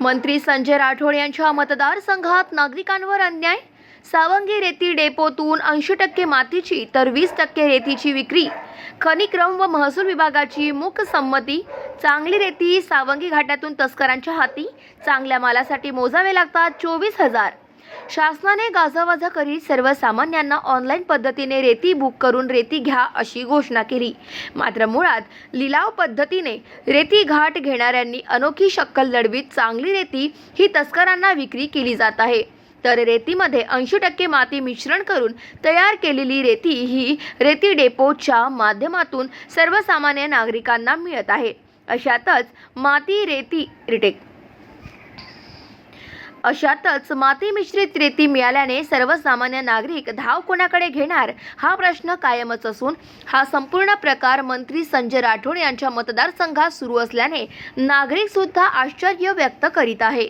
मंत्री संजय राठोड यांच्या मतदारसंघात नागरिकांवर अन्याय? सावंगी रेती डेपोतून ऐंशी टक्के मातीची तर वीस टक्के रेतीची विक्री? खनिक्रम व महसूल विभागाची मुख संमती? चांगली रेती सावंगी घाटातून तस्करांच्या हाती? चांगल्या मालासाठी मोजावे लागतात चोवीस हजार. शासनाने गाजावाजा करीत सर्वसामान्यांना ऑनलाईन पद्धतीने रेती बुक करून रेती घ्या अशी घोषणा केली. मात्र मुळात लिलाव पद्धतीने रेती घाट घेणाऱ्यांनी अनोखी शक्कल लढवीत चांगली रेती ही तस्करांना विक्री केली जात आहे. तर रेतीमध्ये ऐंशी टक्के माती मिश्रण करून तयार केलेली रेती ही रेती डेपोच्या माध्यमातून सर्वसामान्य नागरिकांना मिळत आहे. अशातच माती रेती रिटेक अशातच माती मिश्रित रेती मिळाल्याने सर्वसामान्य नागरिक धाव कोणाकडे घेणार हा प्रश्न कायमच असून हा संपूर्ण प्रकार मंत्री संजय राठोड यांच्या मतदारसंघात सुरू असल्याने नागरिक सुद्धा आश्चर्य व्यक्त करीत आहे.